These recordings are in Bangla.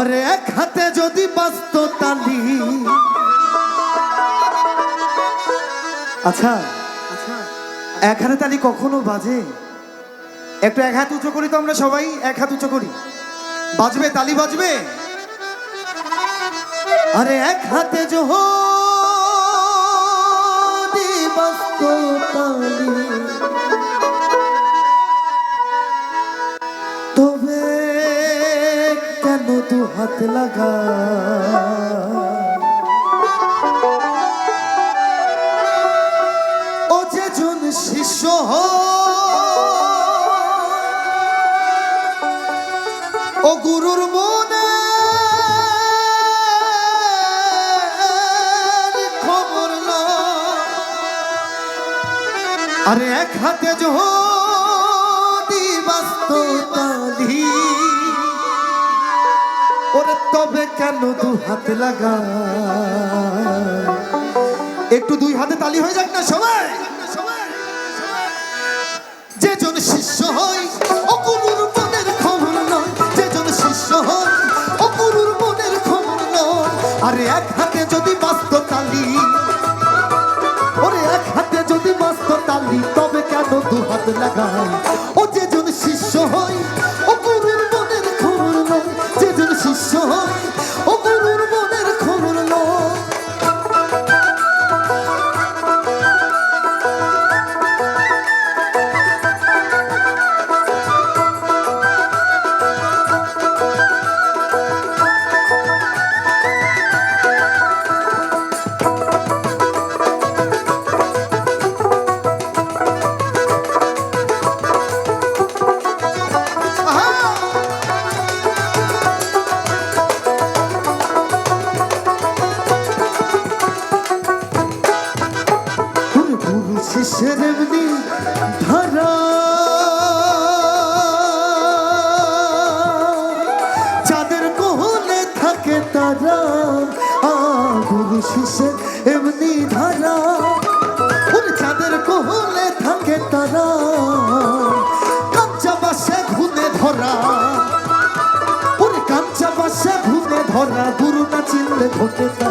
আরে এক হাতে যদি বাস্ত তালি। আচ্ছা এক হাতে তালি কখনো বাজে? একটু এক হাত উঁচু করি তো আমরা সবাই, এক হাত উঁচু করি। বাজবে, তালি বাজবে? আরে এক হাতে যদি বাস্ত হাত লাগা। ও যে জন শিষ্য ও গুরুর মনে খবর না আরে এক হাতে যদি বাস্ত তবে কেন দু হাত লাগা একটু দুই হাতে তালি হয়ে যাক না সবাই? যে জন শিষ্য হয় ও মনের খবর নয়। যে জন শিষ্য হয় মনের খবর নয়। আরে এক হাতে যদি বাস্ত তালি, ওরে এক হাতে যদি মস্ত তালি, তবে কেন দু হাত লাগাই? ও যে জন শিষ্য শিষ্যের এমনি ধারা। যাদের কোহলে থাকে তারা আ গুরু শিষ্যের এমনি ধারা। ওরে যাদের কোহলে থাকে তারা, কাঞ্চা বাসে ঘুনে ধরা। ওরে কাঞ্চা বাসে ঘুনে ধরা, গুরু না চিনলে ঘটে তা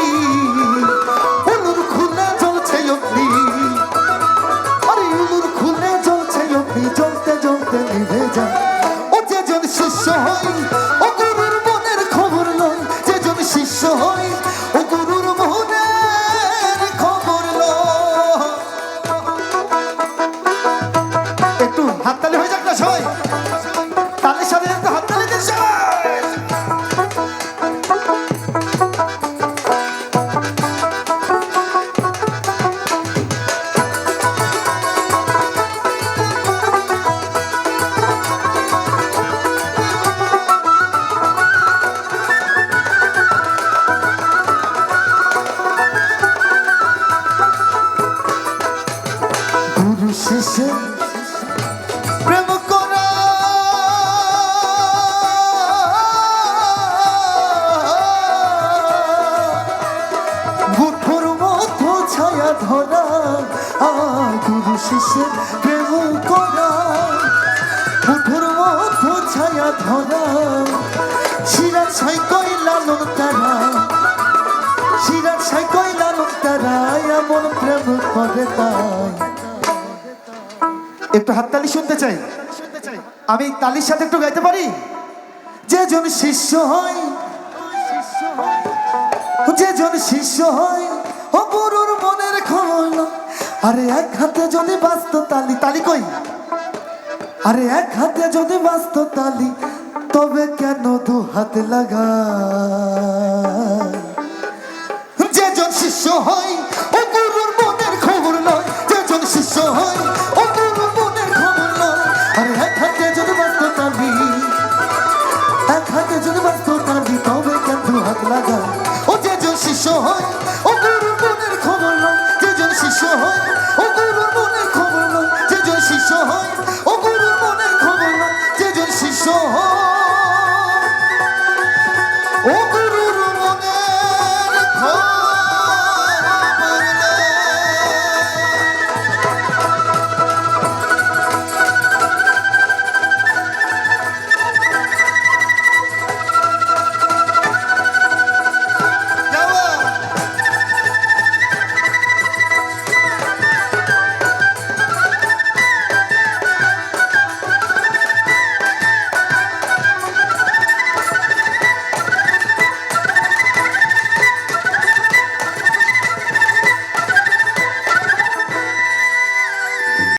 শিষ্য প্রেম করা বুঠোর মতো ছায়া ধরা, শিরা ছাই কই লালন তারা, শিরা ছাই কই লালন তারা, এমন প্রেম করে তাই। একটু হাততালি শুনতে চাই। আমি তালির সাথে একটু গাইতে পারি? যে জন শিষ্য হয় যে জন শিষ্য হয় আরে এক হাতে যদি বাস্ত তালি তালি কই? আরে এক হাতে যদি বাস্ত তালি, তবে কেন দু হাত লাগা যে জন শিষ্য হয়